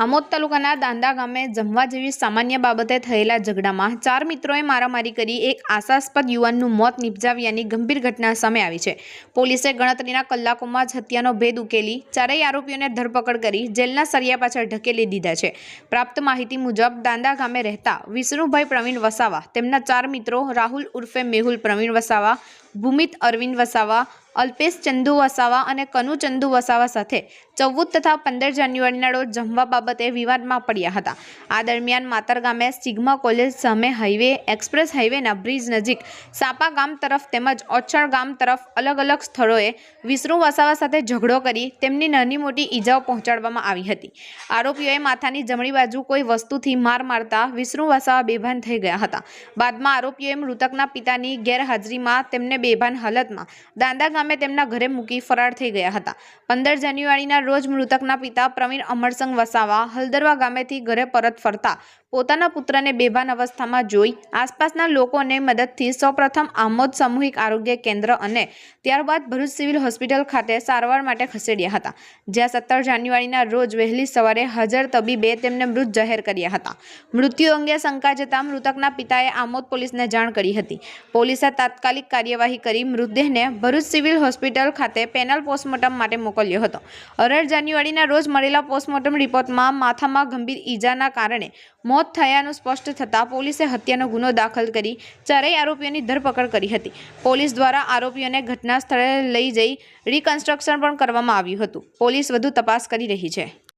આમોદ તાલુકાના દાંદા ગામે જમવા જેવી સામાન્ય બાબતે થયેલા ઝઘડામાં ચાર મિત્રોએ મારામારી કરી એક આશાસ્પદ યુવાનનું મોત નિપજાવ્યાની ગંભીર ઘટના સામે આવી છે. પોલીસે ગણતરીના કલાકોમાં જ હત્યાનો ભેદ ઉકેલી ચારેય આરોપીઓને ધરપકડ કરી જેલના સરિયા પાછળ ઢકેલી દીધા છે. પ્રાપ્ત માહિતી મુજબ દાંદા ગામે રહેતા વિષ્ણુભાઈ પ્રવીણ વસાવા, તેમના ચાર મિત્રો રાહુલ ઉર્ફે મેહુલ પ્રવીણ વસાવા ભૂમિત અરવિંદ વસાવા, અલ્પેશ ચંદુ વસાવા અને કનુ ચંદુ વસાવા સાથે ચૌદ તથા પંદર જાન્યુઆરીના રોજ જમવા બાબતે વિવાદમાં પડ્યા હતા. આ દરમિયાન માતર ગામે સિગ્મા કોલેજ સામે હાઈવે, એક્સપ્રેસ હાઈવેના બ્રિજ નજીક સાપા ગામ તરફ તેમજ ઓછણ ગામ તરફ અલગ અલગ સ્થળોએ વિષ્ણુ વસાવા સાથે ઝઘડો કરી તેમની નાની મોટી ઈજાઓ પહોંચાડવામાં આવી હતી. આરોપીઓએ માથાની જમણી બાજુ કોઈ વસ્તુથી માર મારતા વિષ્ણુ વસાવા બેભાન થઈ ગયા હતા. બાદમાં આરોપીઓએ મૃતકના પિતાની ગેરહાજરીમાં તેમને બેભાન હાલતમાં. દાંદા ગામે તેમના ઘરે મૂકી ફરાર થઈ ગયા હતા. પંદર જાન્યુઆરીના રોજ મૃતકના પિતા પ્રવીણ અમરસંગ વસાવા હલદરવા ગામેથી ઘરે પરત ફરતા પોતાના પુત્રને બેભાન અવસ્થામાં જોઈ આસપાસના લોકોને મદદથી સૌપ્રથમ આમોદ સામૂહિક આરોગ્ય કેન્દ્ર અને ત્યારબાદ ભરૂચ સિવિલ હોસ્પિટલ ખાતે સારવાર માટે ખસેડ્યા હતા, જ્યાં સત્તર જાન્યુઆરીના રોજ વહેલી સવારે હાજર તબીબે તેમને મૃત જાહેર કર્યા હતા. મૃત્યુ અંગે શંકા જતાં મૃતકના પિતાએ આમોદ પોલીસને જાણ કરી હતી. પોલીસે તાત્કાલિક કાર્યવાહી કરી મૃતદેહને ભરૂચ સિવિલ હોસ્પિટલ ખાતે પેનલ પોસ્ટમોર્ટમ માટે મોકલ્યો હતો. અઢાર જાન્યુઆરીના રોજ મળેલા પોસ્ટમોર્ટમ રિપોર્ટમાં માથામાં ગંભીર ઈજાના કારણે મોત થયાનું સ્પષ્ટ થતાં પોલીસે હત્યાનો ગુનો દાખલ કરી ચારેય આરોપીઓની ધરપકડ કરી હતી. પોલીસ દ્વારા આરોપીઓને ઘટના સ્થળે લઈ જઈ રિકન્સ્ટ્રક્શન પણ કરવામાં આવ્યું હતું. પોલીસ વધુ તપાસ કરી રહી છે.